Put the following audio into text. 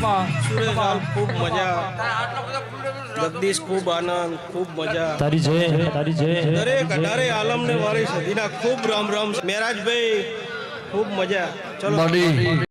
ખૂબ મજા. જગદીશ ખૂબ આનંદ ખૂબ મજા. તારી જય તારી જય. દરેક અઢારે આલમને વાળી સદીના ખૂબ રામ રામ. મહેરાજભાઈ ખૂબ મજા. ચલો.